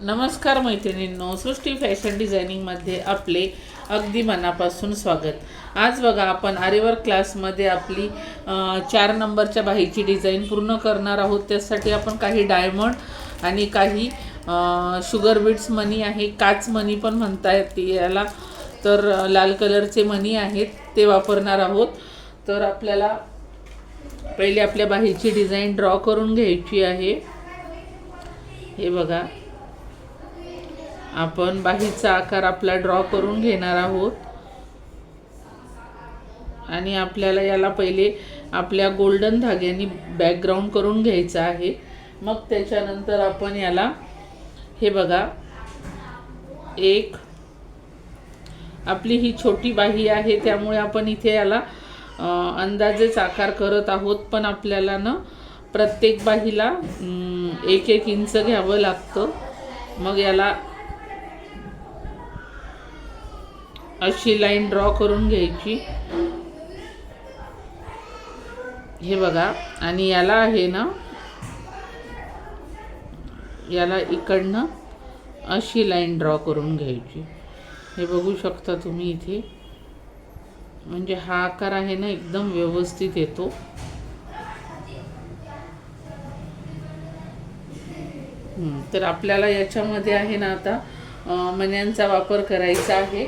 नमस्कार मैत्रिणींनो सृष्टी फॅशन डिझायनिंगमध्ये आपले अगदी मनापासून स्वागत. आज बघा आपण आरेवर क्लासमध्ये आपली चार नंबरच्या बाहीची डिझाईन पूर्ण करणार आहोत. त्यासाठी आपण काही डायमंड आणि काही शुगर बीट्स मनी आहे. काच मनी पण म्हणता येते याला. तर लाल कलरचे मनी आहेत ते वापरणार आहोत. तर आपल्याला पहिले आपल्या बाहीची डिझाईन ड्रॉ करून घ्यायची आहे. हे बघा. आपण बाहीचा आकार आपला ड्रॉ करून घेणार आहोत. आणि आपल्याला याला पहिले आपल्या गोल्डन धाग्याने बॅकग्राऊंड करून घ्यायचं आहे. मग त्याच्यानंतर आपण याला हे बघा एक आपली ही छोटी बाही आहे त्यामुळे आपण इथे याला अंदाजेच आकार करत आहोत पण आपल्याला ना प्रत्येक बाहीला एक एक इंच घ्यावं लागतं. मग याला अशी लाईन ड्रॉ करून घ्यायची. हे बघा आणि याला आहे ना याला इकडनं अशी लाईन ड्रॉ करून घ्यायची. हे बघू शकता तुम्ही इथे. म्हणजे हा आकार आहे ना एकदम व्यवस्थित येतो. तर आपल्याला याच्यामध्ये आहे ना आता मण्यांचा वापर करायचा आहे.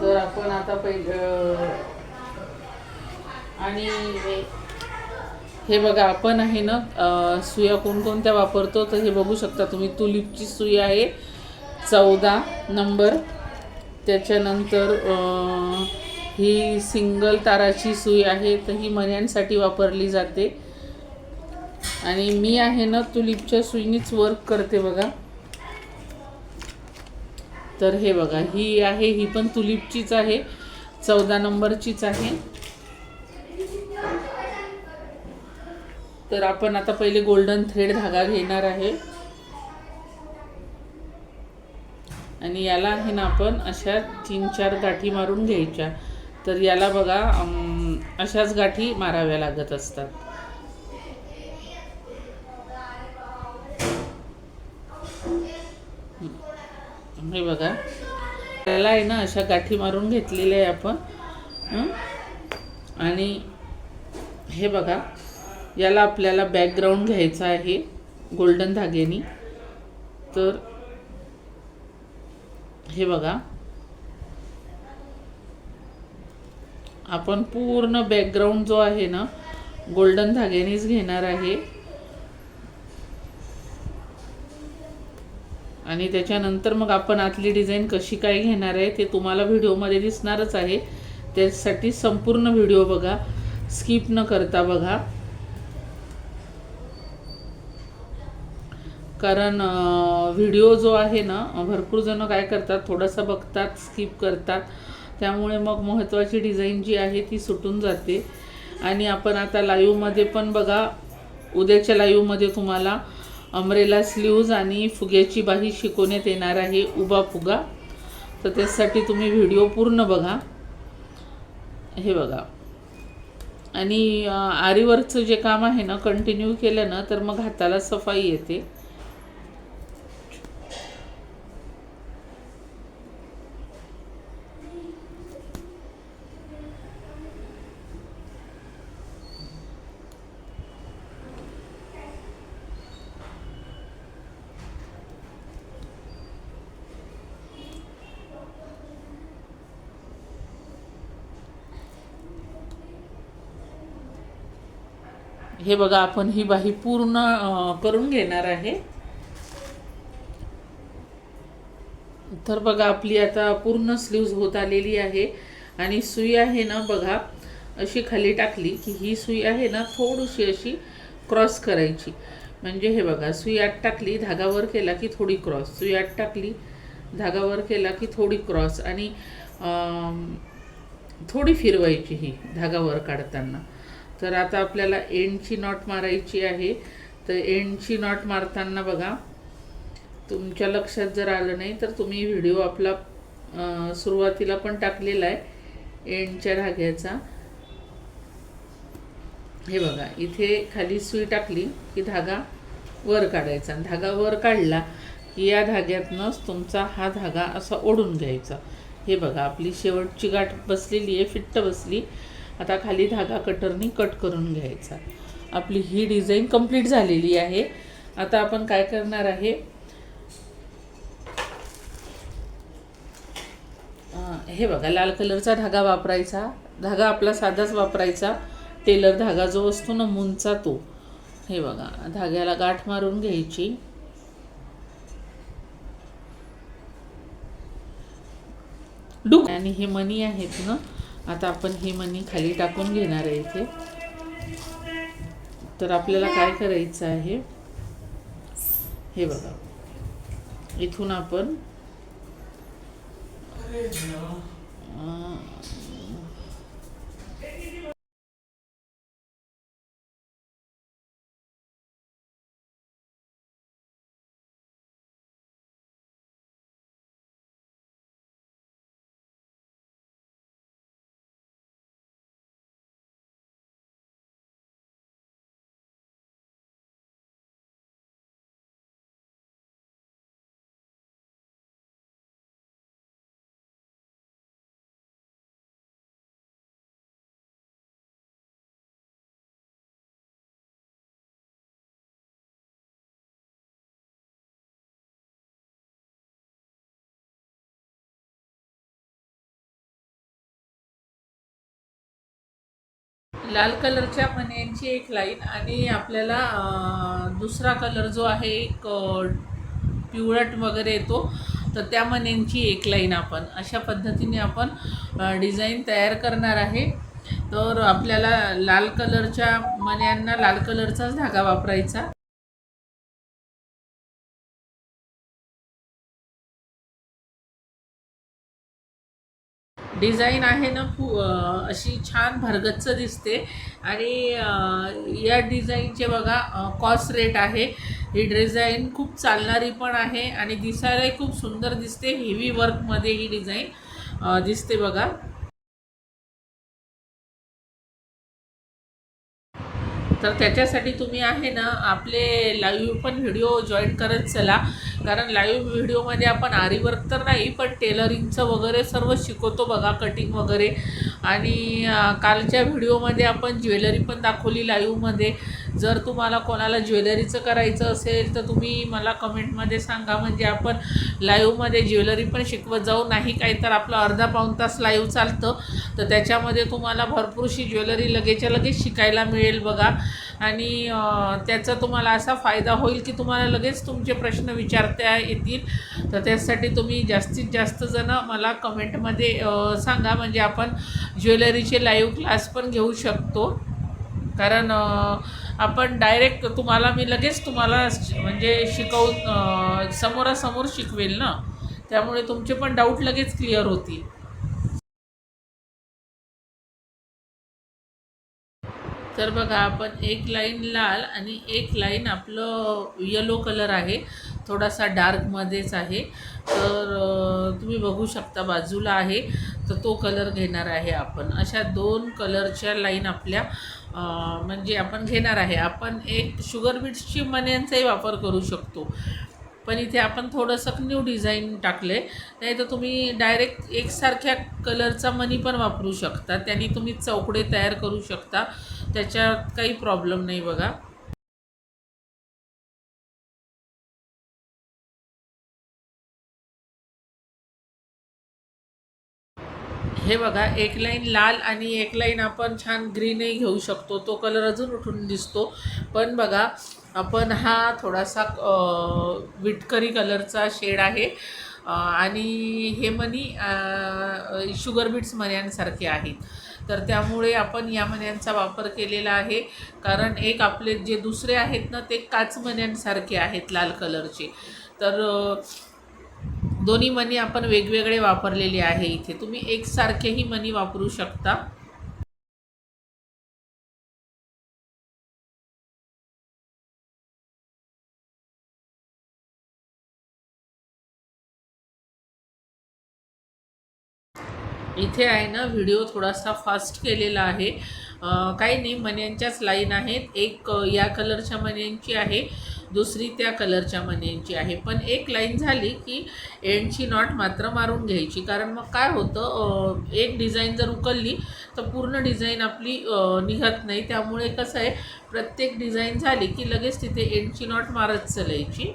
तर आपण आता पहिलं आणि हे बघा आपण आहे ना सुया कोणकोणत्या वापरतो तर हे बघू शकता तुम्ही. तुलिपची सुई आहे चौदा नंबर. त्याच्यानंतर ही सिंगल ताराची सुई आहे तर ही मण्यांसाठी वापरली जाते. आणि मी आहे ना तुलिपच्या सुईनीच वर्क करते बघा. तर हे बघा ही आहे ही पण तुलिपचीच आहे चौदा नंबरचीच आहे. तर आपण आता पहिले गोल्डन थ्रेड धागा घेणार आहे. आणि याला आहे ना आपण अशा तीन चार गाठी मारून घ्यायच्या. तर याला बघा अशाच गाठी माराव्या लागत असतात. हे बघा. त्याला आहे ना अशा गाठी मारून घेतलेल्या आहे आपण. आणि हे बघा याला आपल्याला बॅकग्राऊंड घ्यायचा आहे गोल्डन धाग्यानी. तर हे बघा. आपण पूर्ण बॅकग्राऊंड जो आहे ना गोल्डन धाग्यानेच घेणार आहे. आणि त्याच्यानंतर मग आपण आतली डिझाईन कशी काय घेणार आहे ते तुम्हाला व्हिडिओमध्ये दिसणारच आहे. त्यासाठी संपूर्ण व्हिडिओ बघा. स्किप न करता बघा. कारण व्हिडिओ जो आहे ना भरपूर जण काय करतात थोडासा बघतात स्किप करतात. त्यामुळे मग महत्त्वाची डिझाईन जी आहे ती सुटून जाते. आणि आपण आता लाईव्हमध्ये पण बघा. उद्याच्या लाईव्हमध्ये तुम्हाला अमरेला स्लीव्ज आणि फुग्याची बाही शिकवण्यात येणार आहे उभा फुगा. तर त्यासाठी तुम्ही व्हिडिओ पूर्ण बघा. हे बघा. आणि आरीवरचं जे काम आहे ना कंटिन्यू केलं ना तर मग हाताला सफाई येते. हे बघा आपण ही बाही पूर्ण करून घेणार आहे. तर बघा आपली आता पूर्ण स्लीव्ज होत आलेली आहे. आणि सुई आहे ना बघा अशी खाली टाकली की ही सुई आहे ना थोडीशी अशी क्रॉस करायची. म्हणजे हे बघा सुई आत टाकली धागावर केला की थोडी क्रॉस सुई आत टाकली धागावर केला की थोडी क्रॉस आणि थोडी फिरवायची ही धागावर काढताना. तर आता आपल्याला एंडची नॉट मारायची आहे. तर एंडची नॉट मारताना बघा तुमच्या लक्षात जर आलं नाही तर तुम्ही व्हिडिओ आपला सुरुवातीला पण टाकलेला आहे एंडच्या धाग्याचा. हे बघा इथे खाली सुई टाकली की धागा वर काढायचा. धागा वर काढला की या धाग्यातनंच तुमचा हा धागा असा ओढून घ्यायचा. हे बघा आपली शेवटची गाठ बसलेली आहे फिट्ट बसली. आता खाली धागा कटरनी कट करून घ्यायचा. आपली ही डिझाईन कंप्लीट झालेली आहे. आता आपण काय करणार आहे? हे बघा लाल कलरचा धागा वापरायचा. धागा आपला साधाच वापरायचा. टेलर धागा जो असतो ना मुंचा तो. हे बघा धाग्याला गाठ मारून घ्यायची. डुक आणि हे मनी आहेत ना आता आपण ही मणी खाली टाकून घेणार आहे इथे. तर आपल्याला काय करायचं आहे? हे बघा. इथून आपण लाल कलरच्या मण्यांची एक लाईन आणि आपल्याला दुसरा कलर जो आहे एक पिवळट वगैरे येतो तर त्या मण्यांची एक लाईन आपण. अशा पद्धतीने आपण डिझाईन तयार करणार आहे. तर आपल्याला लाल कलरच्या मण्यांना लाल कलरचाच धागा वापरायचा. डिझाईन आहे ना खू अशी छान भरगच्च दिसते. आणि या डिझाईनचे बघा कॉस्ट रेट आहे. ही डिझाईन खूप चालणारी पण आहे आणि दिसायलाही खूप सुंदर दिसते. हेवी वर्कमध्ये ही डिझाईन दिसते बघा. तर त्याच्यासाठी तुम्ही आहे ना आपले लाईव्ह पण व्हिडिओ जॉईन करत चला. कारण लाईव्ह व्हिडिओमध्ये आपण आरी वर्क तर नाही पण टेलरिंगचं वगैरे सर्व शिकवतो बघा कटिंग वगैरे. आणि कालच्या व्हिडिओमध्ये आपण ज्वेलरी पण दाखवली लाईव्हमध्ये जर तुम्हाला कोणाला ज्वेलरीचं करायचं असेल तर तुम्ही मला कमेंटमध्ये सांगा. म्हणजे आपण लाईव्हमध्ये ज्वेलरी पण शिकवत जाऊ. नाही काही तर आपलं अर्धा पाऊण तास लाईव्ह चालतं. तर त्याच्यामध्ये तुम्हाला भरपूरशी ज्वेलरी लगेचच्या लगेच शिकायला मिळेल बघा. आणि त्याचा तुम्हाला असा फायदा होईल की तुम्हाला लगेच तुमचे प्रश्न विचारता येतील. तर त्यासाठी तुम्ही जास्तीत जास्त जण मला कमेंटमध्ये सांगा. म्हणजे आपण ज्वेलरीचे लाईव्ह क्लास पण घेऊ शकतो. कारण आपण डायरेक्ट तुम्हाला मी लगेच तुम्हाला म्हणजे शिकवून समोरासमोर शिकवेल ना. त्यामुळे तुमचे पण डाऊट लगेच क्लिअर होतील. तर बघा आपण एक लाईन लाल आणि एक लाईन आपलं येलो कलर आहे. थोडासा डार्कमध्येच आहे. तर तुम्ही बघू शकता बाजूला आहे. तर तो कलर घेणार आहे आपण. अशा दोन कलरच्या लाईन आपल्या म्हणजे आपण घेणार आहे. आपण एक शुगर बीट्सची मण्यांचाही वापर करू शकतो. पण इथे आपण थोडंसं न्यू डिझाईन टाकले नाही तर तुम्ही डायरेक्ट एकसारख्या कलरचा मनी पण वापरू शकता. त्यांनी तुम्ही चौकडे तयार करू शकता. त्याच्यात काही प्रॉब्लेम नाही बघा. हे बघा एक लाईन लाल आणि एक लाईन आपण छान ग्रीनही घेऊ शकतो. तो कलर अजून उठून दिसतो. पण बघा आपण हा थोडासा विटकरी कलरचा शेड आहे. आणि हे मनी शुगर बीट्स मन्यांसारखे आहेत. तर त्यामुळे आपण या मण्यांचा वापर केलेला आहे. कारण एक आपले जे दुसरे आहेत ना ते काच मण्यांसारखे आहेत लाल कलरचे. तर दोन्ही मणी आपण वेगवेगळे वापरलेले आहे इथे. तुम्ही एकसारखेही मणी वापरू शकता. इथे आहे ना व्हिडिओ थोडासा फास्ट केलेला आहे. काही नाही मण्यांच्याच लाईन आहेत. एक या कलरच्या मण्यांची आहे दुसरी त्या कलरच्या मण्यांची आहे. पण एक लाईन झाली की एंडची नॉट मात्र मारून घ्यायची. कारण मग काय होतं एक डिझाईन जर उकलली तर पूर्ण डिझाईन आपली निघत नाही. त्यामुळे कसं आहे प्रत्येक डिझाईन झाली की लगेच तिथे एंडची नॉट मारत चालायची.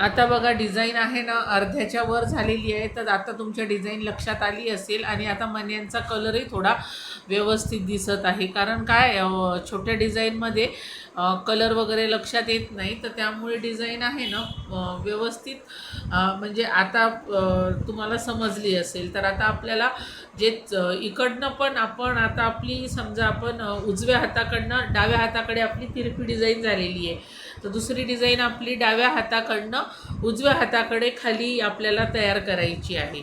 आता बघा डिझाईन आहे ना अर्ध्याच्या वर झालेली आहे तर आता तुमच्या डिझाईन लक्षात आली असेल आणि आता मण्यांचा कलरही थोडा व्यवस्थित दिसत आहे. कारण काय छोट्या डिझाईनमध्ये कलर वगैरे लक्षात येत नाही. तर त्यामुळे डिझाईन आहे ना व्यवस्थित. म्हणजे आता तुम्हाला समजली असेल. तर आता आपल्याला जे इकडनं पण आपण आता आपली समजा आपण उजव्या हाताकडनं डाव्या हाताकडे आपली तिरपी डिझाईन झालेली आहे. तर दुसरी डिझाईन आपली डाव्या हाताकडनं उजव्या हाताकडे खाली आपल्याला तयार करायची आहे.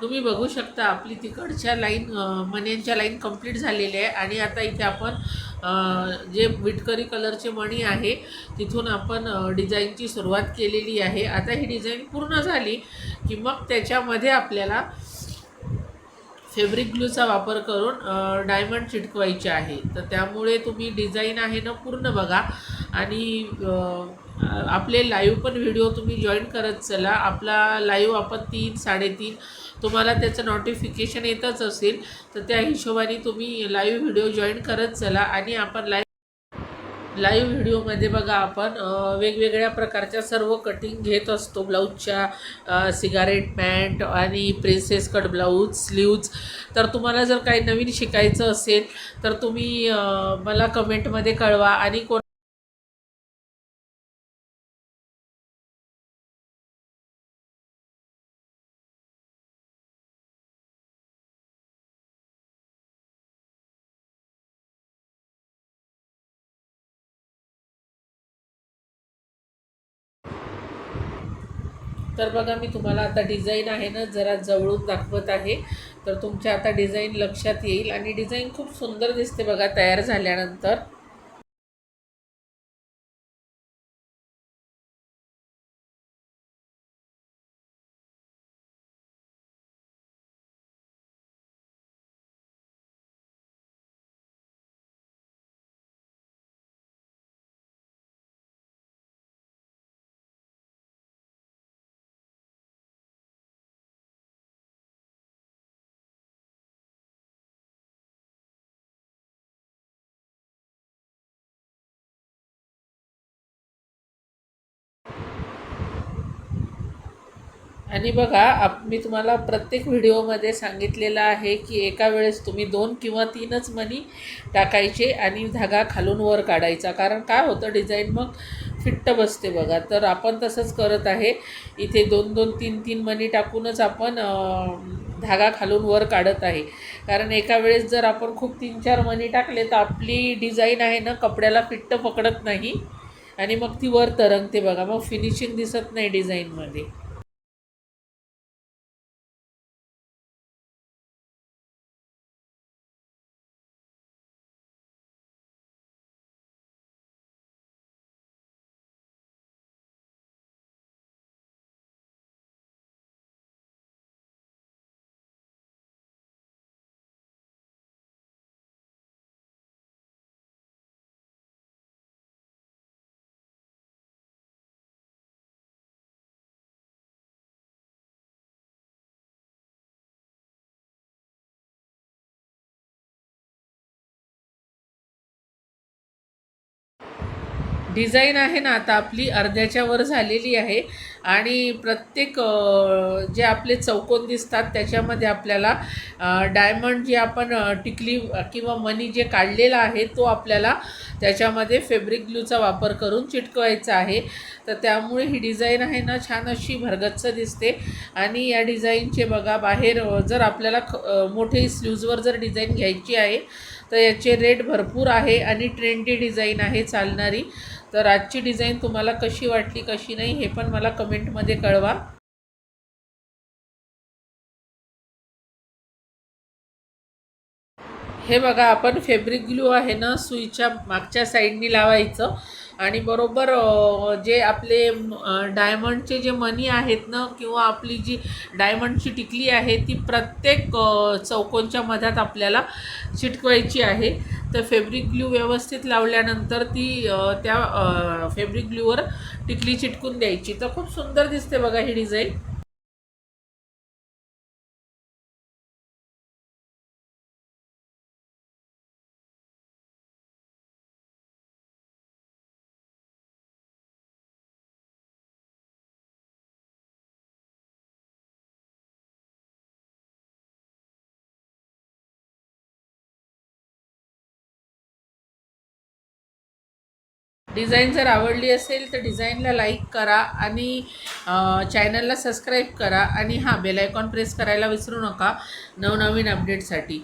तुम्ही बघू शकता आपली तिकडच्या लाईन मण्यांच्या लाईन कंप्लीट झालेल्या आहे. आणि आता इथे आपण जे विटकरी कलरचे मणी आहे तिथून आपण डिझाईनची सुरुवात केलेली आहे. आता ही डिझाईन पूर्ण झाली की मग त्याच्यामध्ये आपल्याला फेब्रिक ग्लूचा वापर करून डायमंड चिटकवायचे आहे. तर त्यामुळे तुम्ही डिझाईन आहे ना पूर्ण बघा. आणि आपले लाईव्ह पण व्हिडिओ तुम्ही जॉईन करत चला. आपला लाईव्ह आपण तीन साडेतीन तुम्हाला त्याचं नोटिफिकेशन येतच असेल तर त्या हिशोबाने तुम्ही लाईव्ह व्हिडिओ जॉईन करत चला आणि आपण लाईव्ह लाईव्ह व्हिडिओमध्ये बघा आपण वेगवेगळ्या प्रकारच्या सर्व कटिंग घेत असतो. ब्लाऊजच्या सिगारेट पॅन्ट आणि प्रिन्सेस कट ब्लाऊज स्लीव्ज तर तुम्हाला जर काही नवीन शिकायचं असेल तर तुम्ही मला कमेंटमध्ये कळवा आणि कोण तर बघा मी तुम्हाला आता डिझाईन आहे ना जरा जवळून दाखवत आहे. तर तुमच्या आता डिझाईन लक्षात येईल. आणि डिझाईन खूप सुंदर दिसते बघा तयार झाल्यानंतर. आणि बघा आप मी तुम्हाला प्रत्येक व्हिडिओमध्ये सांगितलेलं आहे की एका वेळेस तुम्ही दोन किंवा तीनच मनी टाकायचे आणि धागा खालून वर काढायचा. कारण काय होतं डिझाईन मग फिट्ट बसते बघा. तर आपण तसंच करत आहे. इथे दोन दोन तीन तीन मनी टाकूनच आपण धागा खालून वर काढत आहे. कारण एका वेळेस जर आपण खूप तीन चार मनी टाकले तर आपली डिझाईन आहे ना कपड्याला फिट्ट पकडत नाही आणि मग ती वर तरंगते बघा. मग फिनिशिंग दिसत नाही डिझाईनमध्ये. डिझाईन आहे ना आता आपली अर्ध्याच्या वर झालेली आहे. आणि प्रत्येक जे आपले चौकोन दिसतात त्याच्यामध्ये आपल्याला डायमंड जे आपण टिकली किंवा मनी जे काढलेला आहे तो आपल्याला त्याच्यामध्ये फेब्रिक ग्लूचा वापर करून चिटकवायचा आहे. तर त्यामुळे ही डिझाईन आहे ना छान अशी भरगच्च दिसते. आणि या डिझाईनचे बघा बाहेर जर आपल्याला ख मोठे स्लीव्जवर जर डिझाईन घ्यायची आहे तर याचे रेट भरपूर आहे आणि ट्रेंडी डिझाईन आहे चालणारी. तर आजची डिझाईन तुम्हाला कशी वाटली कशी नाही हे पण मला कमेंटमध्ये कळवा. हे बघा आपण फेब्रिक ग्लू आहे ना सुईच्या मागच्या साईडनी लावायचं. आणि बरोबर जे आपले डायमंडचे जे मनी आहेत ना किंवा आपली जी डायमंडची टिकली आहे ती प्रत्येक चौकोनच्या मध्यात आपल्याला चिटकवायची आहे. तर फेब्रिक ग्लू व्यवस्थित लावल्यानंतर ती त्या फेब्रिक ग्लूवर टिकली चिटकून द्यायची. तर खूप सुंदर दिसते बघा ही डिझाईन. डिझाईन जर आवडली असेल तर डिझाईनला लाईक करा आणि चॅनलला सबस्क्राईब करा आणि हां बेलायकॉन प्रेस करायला विसरू नका नवनवीन अपडेटसाठी.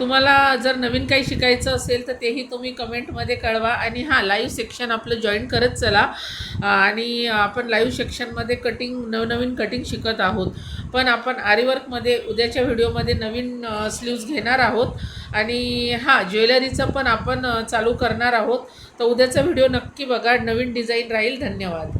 तुम्हाला जर नवीन काही शिकायचं असेल तर तेही तुम्ही कमेंटमध्ये कळवा आणि हां लाईव्ह सेक्शन आपलं जॉईन करत चला. आणि आपण लाईव्ह सेक्शनमध्ये कटिंग नवनवीन कटिंग शिकत आहोत. पण आपण आरीवर्कमध्ये उद्याच्या व्हिडिओमध्ये नवीन स्लीव्ज घेणार आहोत. आणि हां ज्वेलरीचं पण आपण चालू करणार आहोत. तर उद्याचा व्हिडिओ नक्की बघा. नवीन डिझाईन राहील. धन्यवाद.